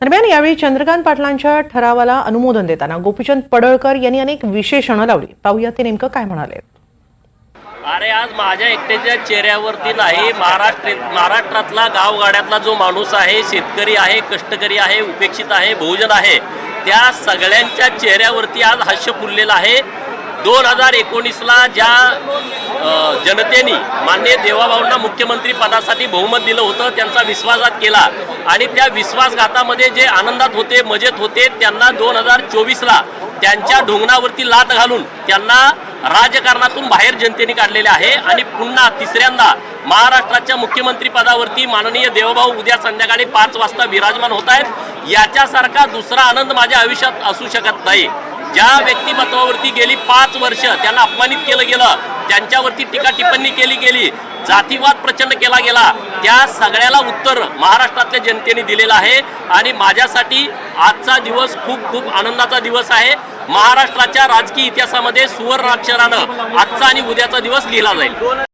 दरम्यान यावेळी चंद्रकांत पाटलांच्या ठरावाला अनुमोदन देताना गोपीचंद पडळकर यांनी अनेक विशेषणं लावली. पाहूया ते नेमकं काय म्हणाले. अरे आज माझ्या एकट्याच्या चेहऱ्यावरती नाही महाराष्ट्र महाराष्ट्रातला गावगाड्यातला जो माणूस आहे शेतकरी आहे कष्टकरी आहे उपेक्षित आहे बहुजन आहे त्या सगळ्यांच्या चेहऱ्यावरती आज हास्य फुललेलं आहे. दोन हजार एकोणीसला ज्या जनतेने मान्य देवाभाऊंना मुख्यमंत्री पदासाठी बहुमत दिलं होतं त्यांचा विश्वासघात केला. आणि त्या विश्वासघातामध्ये जे आनंदात होते मजेत होते त्यांना दोन हजार चोवीसला त्यांच्या ढोंगणावरती लात घालून त्यांना राजकारणातून बाहेर जनतेने काढलेले आहे. आणि पुन्हा तिसऱ्यांदा महाराष्ट्राच्या मुख्यमंत्री पदावरती माननीय देवभाऊ उद्या संध्याकाळी पाच वाजता विराजमान होत आहेत. याच्यासारखा दुसरा आनंद माझ्या आयुष्यात असू शकत नाही. ज्या व्यक्तिमत्वावरती गेली पाच वर्ष त्यांना अपमानित केलं गेलं त्यांच्यावरती टीका टिप्पणी केली गेली जातीवाद प्रचंड केला गेला त्या सगळ्याला उत्तर महाराष्ट्रातल्या जनतेने दिलेलं आहे. आणि माझ्यासाठी आजचा दिवस खूप खूप आनंदाचा दिवस आहे. महाराष्ट्राच्या राजकीय इतिहासामध्ये सुवर्ण अक्षरानं आजचा आणि उद्याचा दिवस लिहिला जाईल.